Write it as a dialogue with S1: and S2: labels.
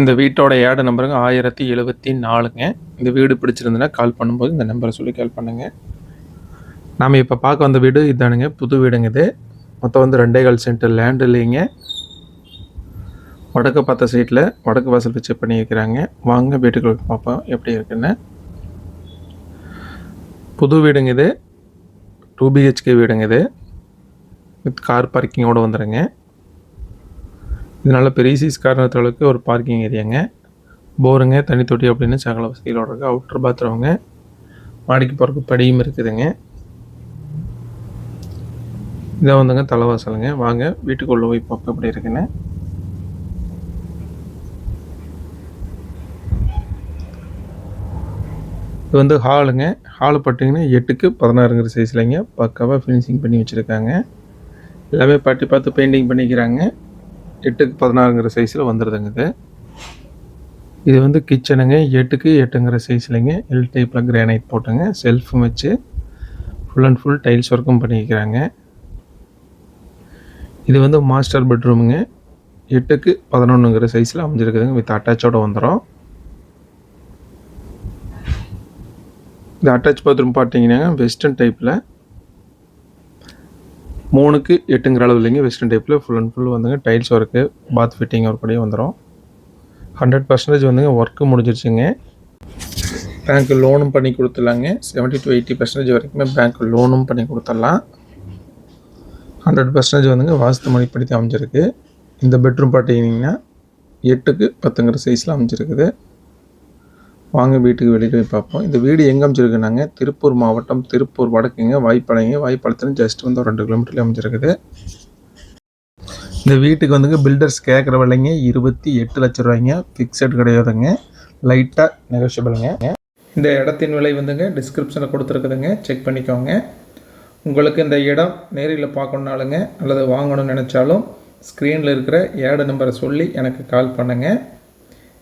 S1: இந்த வீட்டோட ஏடு நம்பருங்க ஆயிரத்தி எழுபத்தி நாலுங்க. இந்த வீடு பிடிச்சிருந்துன்னா கால் பண்ணும்போது இந்த நம்பரை சொல்லி கால் பண்ணுங்க. நாம் இப்போ பார்க்க வந்த வீடு இதானுங்க புது வீடுங்க இது. மொத்தம் வந்து ரெண்டே கால் சென்ட் லேண்ட் இல்லைங்க. வடக்கு பார்த்த சைட்டில் வடக்கு வாசல் வச்சு பண்ணியிருக்கிறாங்க. வாங்க வீட்டுக்குள்ள பார்ப்போம் எப்படி இருக்குன்னு. புது வீடுங்க இது. டூ பிஹெச்கே வீடுங்க இது. வித் கார் பார்க்கிங்கோடு வந்துடுங்க இதனால் பெரிய சீஸ் காரணத்தளவுக்கு ஒரு பார்க்கிங் ஏரியாங்க போருங்க தண்ணி தொட்டி அப்படின்னு சகல வசதிகளோட இருக்குது அவுட்டர் பாத்ரூமுங்க மாடிக்கு போகிறக்கு படியும் இருக்குதுங்க. இதை வந்துங்க தலைவாசலுங்க. வாங்க வீட்டுக்குள்ளே போய் பார்ப்போம் எப்படி இருக்குன்னு. இது வந்து ஹாலுங்க ஹாலு பார்த்தீங்கன்னா எட்டுக்கு பதினாறுங்கிற சைஸ்லைங்க பக்காவாக ஃபினிஷிங் பண்ணி வச்சுருக்காங்க. எல்லாமே பட்டி பார்த்து பெயிண்டிங் பண்ணிக்கிறாங்க. எட்டுக்கு பதினாறுங்கிற சைஸில் வந்துடுதுங்க இது. இது வந்து கிச்சனுங்க எட்டுக்கு எட்டுங்கிற சைஸ்லைங்க எல் டைப்பில் கிரானைட் போட்டுங்க. செல்ஃபும் வச்சு ஃபுல் அண்ட் ஃபுல் டைல்ஸ் ஒர்க்கும் பண்ணிக்கிறாங்க. இது வந்து மாஸ்டர் பெட்ரூமுங்க எட்டுக்கு பதினொன்றுங்கிற சைஸில் அமைஞ்சிருக்குதுங்க. வித் அட்டாச்சோட வந்துடும் இந்த அட்டாச் பாத்ரூம் பார்த்தீங்கன்னா வெஸ்டர்ன் டைப்பில் மூணுக்கு எட்டுங்கிற அளவு இல்லைங்க. வெஸ்டர்ன் டைப்பில் ஃபுல் அண்ட் ஃபுல் வந்துங்க. டைல்ஸ் ஒர்க்கு பாத் ஃபிட்டிங் ஒர்க்கோடய வந்துடும் ஹண்ட்ரட் பர்சன்டேஜ் வந்துங்க ஒர்க்கு முடிஞ்சிருச்சுங்க. பேங்க் லோனும் பண்ணி கொடுத்துடலாங்க. செவன்ட்டி டு எயிட்டி பர்சன்டேஜ் வரைக்குமே பேங்க் லோனும் பண்ணி கொடுத்துடலாம். ஹண்ட்ரட் பர்சன்டேஜ் வந்துங்க வாஸ்து மணிப்படி தான் அமைஞ்சிருக்கு. இந்த பெட்ரூம் பார்த்தீங்கன்னா எட்டுக்கு பத்துங்கிற சைஸில் அமைஞ்சிருக்குது. வாங்க வீட்டுக்கு வெளியே போய் பார்ப்போம். இந்த வீடு எங்கே அமைச்சிருக்குனாங்க திருப்பூர் மாவட்டம் திருப்பூர் வடக்குங்க வாய்ப்பாளையங்க வாய்ப்பாளத்தில் ஜஸ்ட் வந்து ஒரு ரெண்டு கிலோமீட்டர்ல அமைச்சிருக்குது இந்த வீட்டுக்கு வந்துங்க பில்டர்ஸ் கேட்குற விலைங்க இருபத்தி எட்டு லட்ச ரூபாய்ங்க. ஃபிக்ஸட் கிடையாதுங்க. லைட்டாக நெகோஷியபிளுங்க இந்த இடத்தின் விலை வந்துங்க டிஸ்கிரிப்ஷனில் கொடுத்துருக்குதுங்க. செக் பண்ணிக்கோங்க. உங்களுக்கு இந்த இடம் நேரில் பார்க்கணுனாலுங்க அல்லது வாங்கணும்னு நினச்சாலும் ஸ்க்ரீனில் இருக்கிற ஏட நம்பரை சொல்லி எனக்கு கால் பண்ணுங்கள்